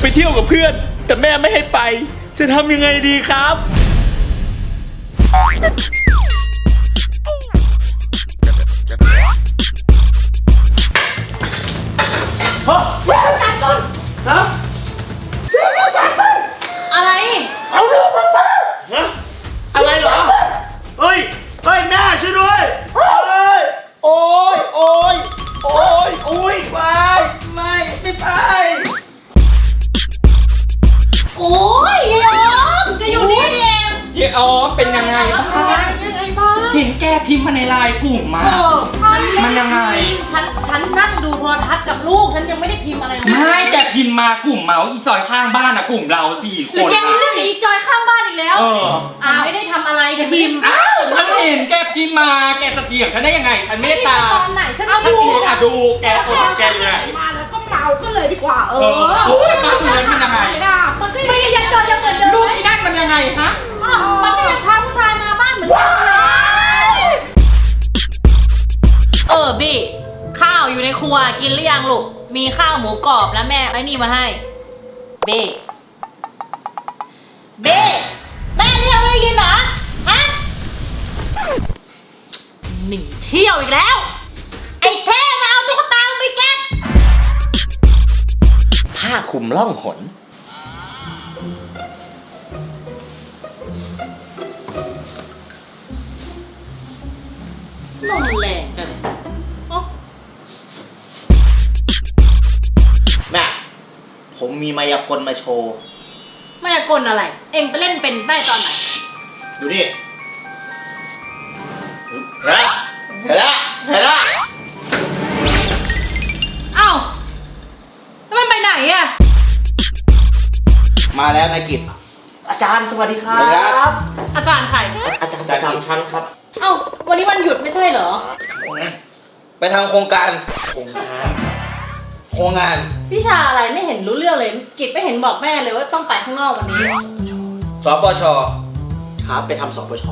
ไปเที่ยวกับเพื่อน แต่แม่ไม่ให้ไป จะทำยังไงดีครับ ฮะฮะอะไร ฮะอะไรเหรอ เฮ้ย เฮ้ย แม่ช่วยด้วยเฮ้ย โอ้ยโอ้ยโอ้ยโอ้ยไปไม่ ไม่ไป โอ้ยยายอมจะอยู่นี่นี่เองเยอ๋อเป็นยังไงบ้างยังไงบ้างเห็นแกพิมพ์มาในไลน์กลุ่มมา เออฉันมันยังไง ฉันฉันนั่งดูโทรทัศน์กับลูก ฉันยังไม่ได้พิมพ์อะไรเลยไม่แกพิมพ์มากลุ่มเมาส์อีซอยข้างบ้านอะกลุ่มเราสี่คหรือนแกมีอะเรื่องกับอีจอยข้างบ้านอีกแล้วเอออ่าไม่ได้ทำอะไรจะพิมพ์อ้าวฉันเห็นแกพิมพ์มาแกสเถียงฉันได้ยังไง ฉันไม่ได้ตามตอนไหนฉันฉันดูเห็นอะดูแกคนแกอยู่ไหน มาแล้วก็ เมาก็เลยดีกว่า เออออโอ้ยมาคือมันยังไงมันก็ยังยังจอยังเหมือนเดิมลูกอีนั่นมันยังไงฮะอ้าวมันก็ยังพาผู้ชายมาบ้านเหมือนเดิมเลยเออบี้ข้าวอยู่ในครัวกินหรือยังลูก มีข้าวหมูกรอบแล้วแม่ไอ้นี่มาให้บีบี้แม่เรียกไม่ได้ยินเหรอ ฮะหนีเที่ยวอีกแล้ว ผ้าคลุมล่องหน ลมแรงจังเลยโอ๊ะแม่ผมมีมายากลมาโชว์ มายากลอะไร เอ็งไปเล่นเป็นได้ตอนไหน ดูนี่เห็นละเห็นละเห็นละ มาแล้วนายกิจ อาจารย์สวัสดีครัสวัสดีครับ บ อาจารย์ใครอาจารย์ประจำชั้นครับเอ้า วันนี้วันหยุดไม่ใช่เหรอ ไปทำโครงการโครงงานโครงงาน วิชาอะไรไม่เห็นรู้เรื่องเลย กิจไม่เห็นบอกแม่เลยว่าต้องไปข้างนอกวันนี้ สปช ครับไปทำสปช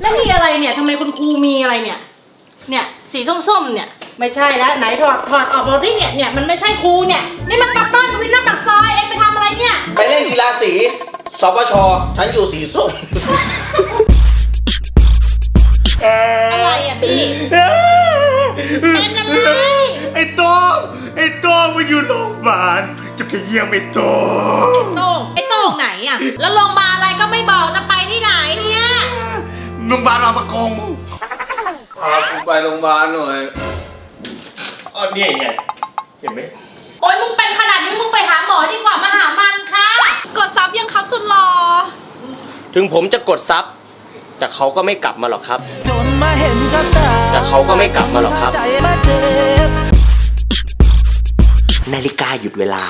แล้วมีอะไรเนี่ยทำไมคุณครูมีอะไรเนี่ย เนี่ย สีส้มๆ เนี่ย ไม่ใช่แล้วไหนถอด ถอดออกมาที่เนี่ย เนี่ย มันไม่ใช่ครูเนี่ย นี่มันปักต้นวินหน้ สปชฉันอยู่สีส้มอะไรอะบี้เป็นอะไร ไอ้โต้งไอ้โต้งมาอยู่โรงพยาบาลจะไปเยี่ยมไอ้โต้งโต้งไอ้โต้งไหนอะแล้วโรงพยาบาลอะไรก็ไม่บอกจะไปที่ไหนเนี่ย โรงพยาบาลบางประกงพากูไปโรงพยาบาลหน่อยอ๋อนี่ไงเห็นไหมโอ๊ยมึงเป็นขนาดนี้มึงไปหาหมอดีกว่ามาหามันค่ะ กดซับยังครับสุดหล่อถึงผมจะกดซับแต่เขาก็ไม่กลับมาหรอกครับ จนมาเห็นกับตาแต่เขาก็ไม่กลับมาหรอกครับ ใจมาเจ็บ นาฬิกาหยุดเวลา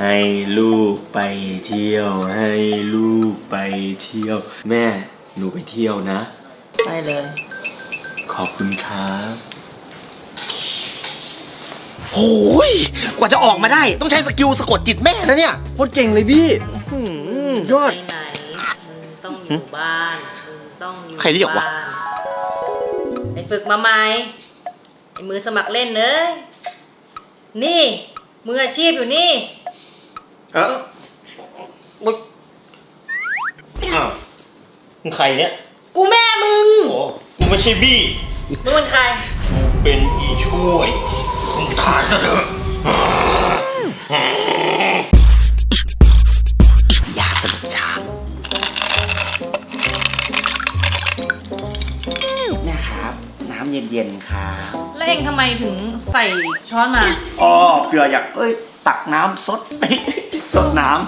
ให้ลูกไปเที่ยว ให้ลูกไปเที่ยว แม่หนูไปเที่ยวนะ ไปเลย ขอบคุณครับโอ้ยกว่าจะออกมาได้ต้องใช้สกิลสะกดจิตแม่นะเนี่ยโคตรเก่งเลยพี่อื้อหือยอด ไปไหนมึงต้องอยู่บ้านมึงต้องอยู่ใครเรียกวะ บ้านไปฝึกมาใหม่ไอ้มือสมัครเล่นเนยนี่ มืออาชีพอยู่นี่ เอ้ามึงอ้าวมึงใครเนี่ยกูแม่มึง โอ้กูไม่ใช่บี้มึงเป็นใคร กูเป็นอีช่วยมึงตายซะเถอะยาสลบช้างแม่ครับ น้ำเย็นๆครับแล้วเองทำไมถึงใส่ช้อนมา อ๋อเผื่ออยากเอ้ย ตักน้ำสด สดน้ำ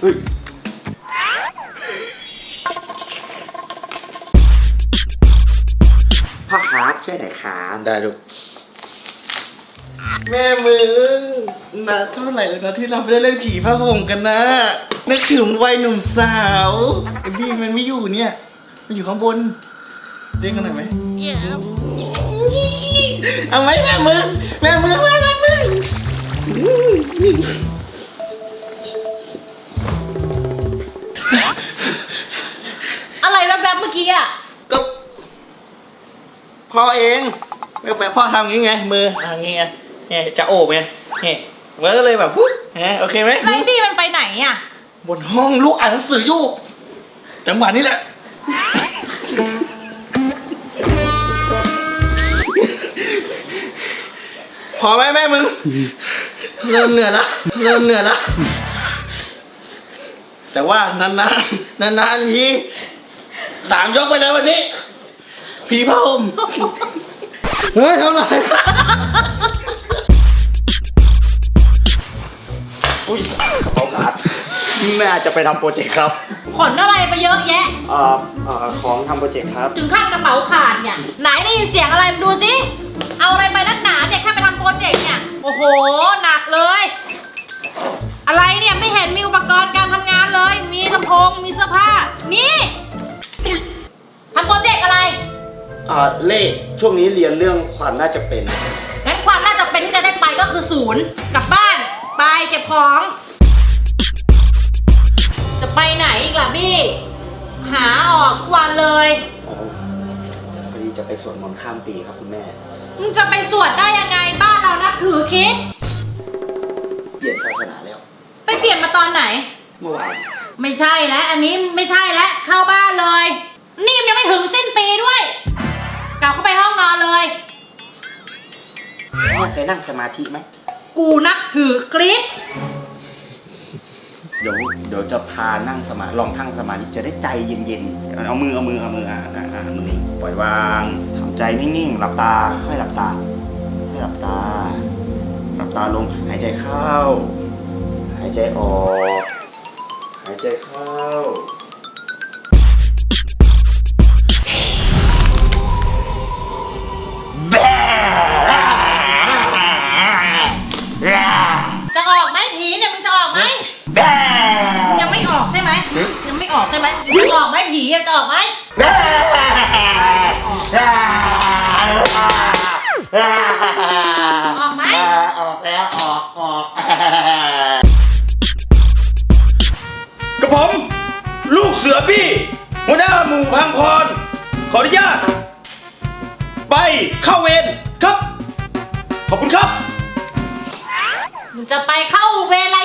เฮ้ยพ่อครับช่วยหน่อยครับได้ลูก แม่มึงนานเท่าไหร่แล้วนะที่เราไม่ได้เล่นผีผ้าห่มกันนะนึกถึงวัยหนุ่มสาวไอ้บี้มันไม่อยู่เนี่ย มันอยู่ข้างบนเรียกกันหน่อยไหมเอาไหมแม่มึงแม่มึงแม่มึงอะไรแวบๆเมื่อกี้อะก็พ่อเองแบบพ่อทำอย่างงี้ไงมืออย่างงี้ไงเนี่ยจะโอบไงเนี่ยมันก็เลยแบบพุ๊บฮะโอเคไหมไลบี้มันไปไหนอะบนห้องลูกอ่านหนังสืออยู่จังหวะนี้แหละ พอไหมแม่มึง เริ่มเหนื่อยละเริ่มเหนื่อยละแต่ว่านานๆนานๆทีสามยกไปเลยวันนี้ผีพรมเฮ้ยเท่าไหร่อุ้ยกระเป๋าขาดแม่จะไปทำโปรเจกต์ครับ ขนอะไรไปเยอะแยะ เอ่อเอ่อของทำโปรเจกต์ครับ ถึงขั้นกระเป๋าขาดเนี่ย ไหนได้ยินเสียงอะไรมาดูสิ เอาอะไรไปนักหนาเนี่ย เจกต์เนี่ย โอ้โห หนักเลย อะไรเนี่ยไม่เห็นมีอุปกรณ์การทำงานเลย มีลำโพง มีเสื้อผ้า นี่ทำโปรเจกต์อะไร อ่าเล่ช่วงนี้เรียนเรื่องความน่าจะเป็น งั้นความน่าจะเป็นที่จะได้ไปก็คือศูนย์กลับบ้าน ไปเก็บของ จะไปไหนอีกล่ะบี้ หาออกทุกวันเลยอ๋อพอดีจะไปสวดมนต์ข้ามปีครับคุณแม่ มึงจะไปสวดได้ยังไงบ้านเรานับถือคริด เปลี่ยนศาสนาแล้ว ไปเปลี่ยนมาตอนไหน เมื่อวานไม่ใช่แล้วอันนี้ไม่ใช่แล้วเข้าบ้านเลย นี่มันยังไม่ถึงสิ้นปีด้วย กลับเข้าไปห้องนอนเลย แม่เคยนั่งสมาธิไหมกูนับถือคริส เดี๋ยวเดี๋ยวจะพานั่งสมาลองทั้งสมาธิจะได้ใจเย็นๆ เอามือเอามือเอามืออะอะอะมือนี้ปล่อยวางทำใจนิ่งๆหลับตาค่อยหลับตาค่อยหลับตาหลับตาลงหายใจเข้า หายใจออก หายใจเข้า ใช่ไหมยังออกไหมผีอะจะออกไหมออกไหมออกแล้วออกออกกับผม ลูกเสือบี้หัวหน้าหมู่พังพร ขออนุญาต ไปเข้าเวรครับ ขอบคุณครับ มึงจะไปเข้าเวรอะไร